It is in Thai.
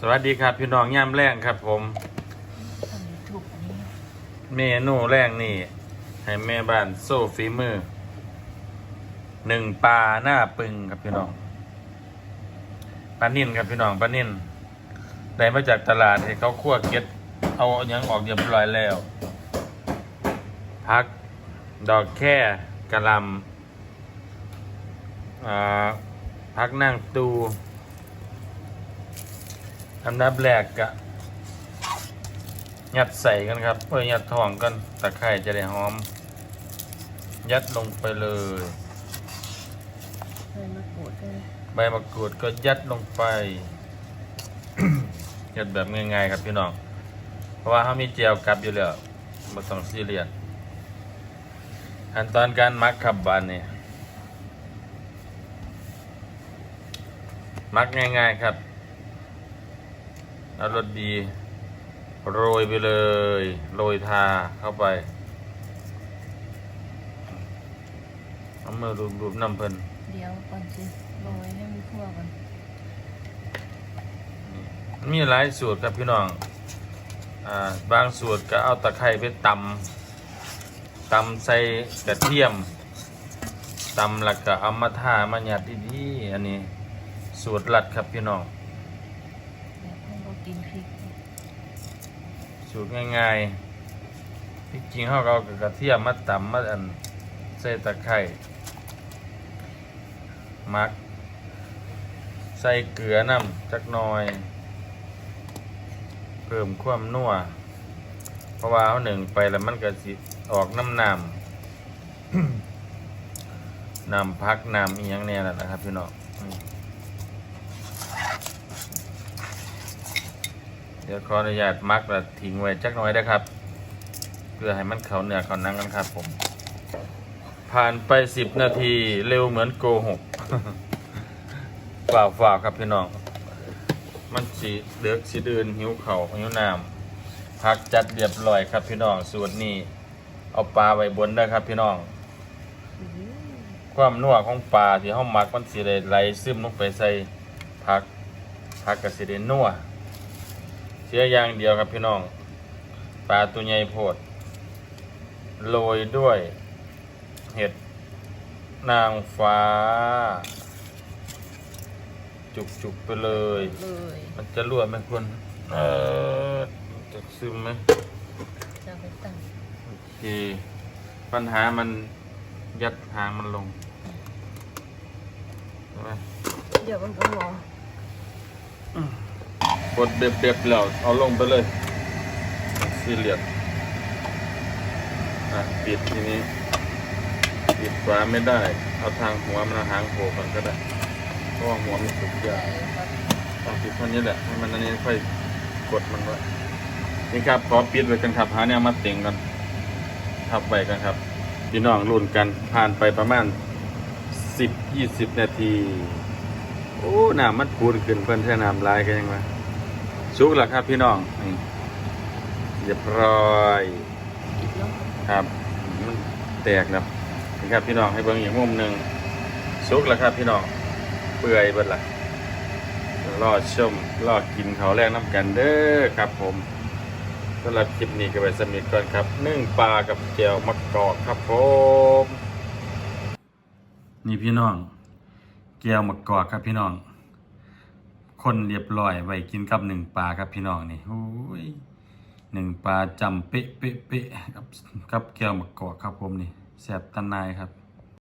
สวัสดีครับ พี่น้องย่ามแรงครับ ผม เมนูแรงนี่ ให้แม่บ้านโซ่ฝีมือหนึ่งปลาหน้าปึงครับพี่น้องปลานิ่นครับพี่น้องปลานิ่นได้มาจากตลาดให้เขาคั่วเก็ดเอายังออกเรียบร้อยแล้ว พักดอกแค่กระลำพักนั่งตู อันดับแรกกะยัดใส่กันครับเพื่อยัดทองกันตะไคร่จะได้หอม ยัดลงไปเลยเลยมาโกรธเลยใบมะกรูดก็ยัดลงไป ยัดแบบง่ายๆครับพี่น้อง เพราะว่าเขามีเจียวกลับอยู่แล้วมาต้องซีเรียสขั้นตอนการมักขับบานนี่มักง่ายๆครับ เอารสดี โรยไปเลย โรยทาเข้าไปเอามือรูปๆน้ำเพิ่นเดี๋ยวก่อนสิโรยให้มันทั่วก่อนมีหลายสูตรครับพี่น้องอ่าบางสูตรก็เอาตะไคร้ไปตำตำใส่กระเทียมตำแล้วก็เอามาทามาหยัดดีๆอันนี้สูตรลัดครับพี่น้อง เดี๋ยวให้เรา กินพริกสูตรง่ายๆที่จริงเขาก็เอากระเทียมมาตำมาอันใส่ตะไคร้มัก ใส่เกลือน้ำจักหน่อย เพิ่มความนัวเพราะว่าเอาหนึ่งไปแล้วมันก็สิออกน้ำน้ำน้ำพักน้ำอีหยังนี่ยแหละนะครับพี่น้องอืม เดี๋ยวขออนุญาตมักแล้วทิ้งไว้จักหน่อยได้ครับ เพื่อให้มันเขาเนื้อเขานังกันครับผม ผ่านไปสิบนาทีเร็วเหมือนโกหกฝ่าฝ่าครับพี่น้อง มันสีเดือกสีดืนหิวเข่าหิวน้ำพักจัดเรียบร้อยครับพี่น้องสูตรนี้ เอาปลาไว้บนได้ครับพี่น้อง ความนัวของปลาที่ห้องมักมันสีได้ไหลซึมลงไปใส่ผักผักกับสีได้นัว เสียอย่างเดียวครับพี่น้อง ปลาตัวใหญ่โพด โรยด้วย เห็ด นางฟ้า จุกๆไปเลย เลยมันจะรั่วไหมคุณเออจะซึมไหมจะไปตั้งโอเค ปัญหามันยัดหางมันลงใช่ไหม เดี๋ยวมันก็รอ กดเด็บๆแล้วเอาลงไปเลยซีเรียสอะปิดทีนี้ปิดฝาไม่ได้ เอาทางหัวมันเอาหางโผล่ก่อนก็ได้เพราะว่าหัวมันสุกยากครับเอาปิดเท่านี้แหละให้มันอันนี้ค่อยกดมันไว้นี่ครับขอปิดไว้กันครับหาเนี่ยมาเต็งกันทับไว้กันครับพี่น้องรุ่นกันผ่านไปประมาณสิบยี่สิบนาที โอ้หน้ำมันพูนขึ้นเพิ่นแท่น้ำลายกันยังไง สุกแล้วครับพี่น้องนี่เรียบร้อยครับมันแตกแล้วนี่ครับพี่น้องให้เบิ่งอีกมุมหนึ่งสุกแล้วครับพี่น้องเปื่อยเบิดละรอชมรอกินเขาแรกน้ำกันเด้อครับผมสำหรับคลิปนี้ก็ไปสมิทก่อนครับนึ่งปลากับแจวมะกอกครับผมนี่พี่น้องแจวมะกอกครับพี่น้อง คนเรียบร้อยไว้กินกับหนึ่งปลาครับพี่น้องนี่โอ้ยหนึ่งปลาจำเป๊ะเป๊ะเป๊ะกับกับแก้วมะกอกครับผมนี่แสบตะนายครับ